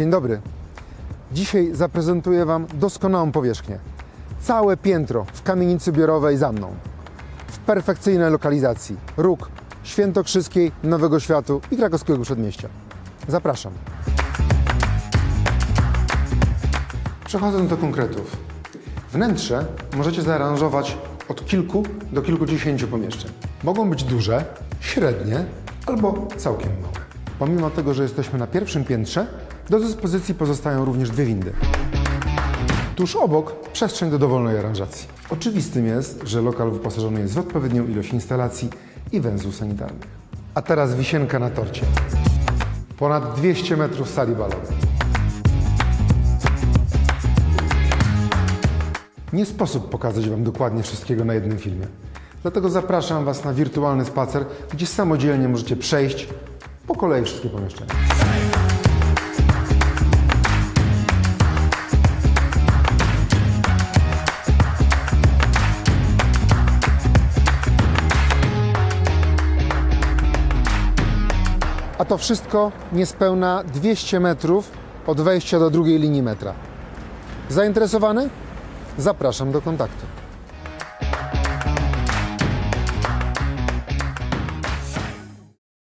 Dzień dobry. Dzisiaj zaprezentuję Wam doskonałą powierzchnię. Całe piętro w kamienicy biurowej za mną. W perfekcyjnej lokalizacji. Róg Świętokrzyskiej, Nowego Światu i Krakowskiego Przedmieścia. Zapraszam. Przechodząc do konkretów. Wnętrze możecie zaaranżować od kilku do kilkudziesięciu pomieszczeń. Mogą być duże, średnie albo całkiem małe. Pomimo tego, że jesteśmy na pierwszym piętrze, do dyspozycji pozostają również dwie windy. Tuż obok przestrzeń do dowolnej aranżacji. Oczywistym jest, że lokal wyposażony jest w odpowiednią ilość instalacji i węzłów sanitarnych. A teraz wisienka na torcie. Ponad 200 metrów sali balowej. Nie sposób pokazać Wam dokładnie wszystkiego na jednym filmie. Dlatego zapraszam Was na wirtualny spacer, gdzie samodzielnie możecie przejść po kolei wszystkie pomieszczenia. A to wszystko niespełna 200 metrów od wejścia do drugiej linii metra. Zainteresowany? Zapraszam do kontaktu.